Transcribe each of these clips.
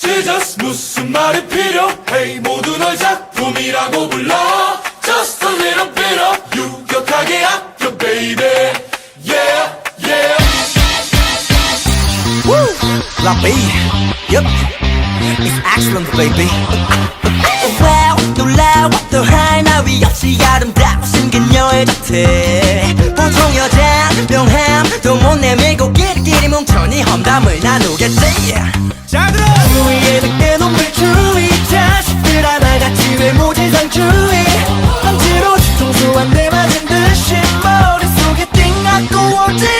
Jesus 무슨 말이 필요해 모두 널 작품이라고 불러 Just a little bit of 유격하게 아껴 baby Yeah yeah La B, yep, it's excellent, baby. wow 놀라워 또 하나 위 없이 아름다우신 그녀의 자태 보통 여자 명함 뭉쳐니 험담을 나누겠지. 자 들어. 주위에 늑대 놈들 주위 자식들 하나같이 외모지상 주의 억지로 뒤통수 한대 맞은 듯이 머릿속에 띵하고 어지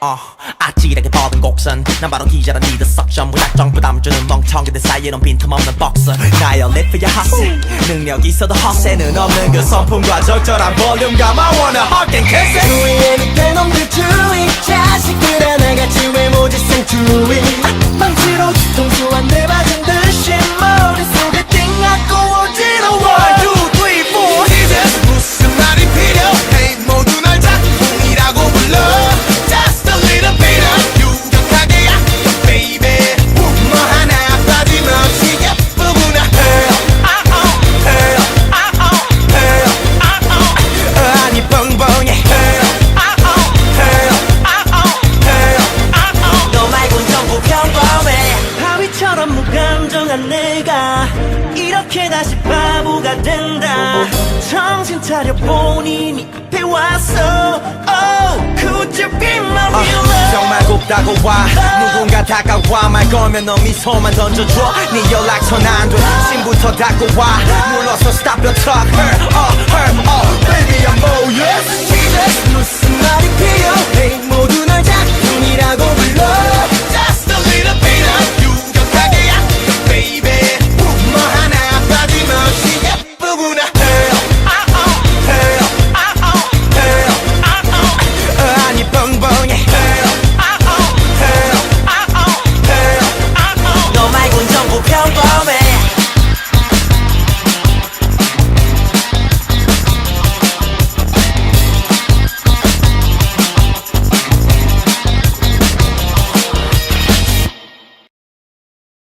어, 아찔하게 뻗은 곡선. 난 바로 기자란 니들 석션 무작정 부담 주는 멍청이 들 사이에는 빈틈없는 박스 나의 리프야 핫세 능력 있어도 헛세는 없는 그 선풍과 적절한 볼륨감 I wanna hug and kiss it 주위에 밑에 놈들 주위 자식 무감정한 내가 이렇게 다시 바보가 된다. 정신 차려 본인이 앞에 왔어 Oh, could you be my 아, real love 정말 곱다고 와. 누군가 다가와. 말 걸면 너 미소만 던져줘. 네 연락처 난돼. 신부터 닫고 와. 눌러서 stop your talk. Her, uh, her, uh,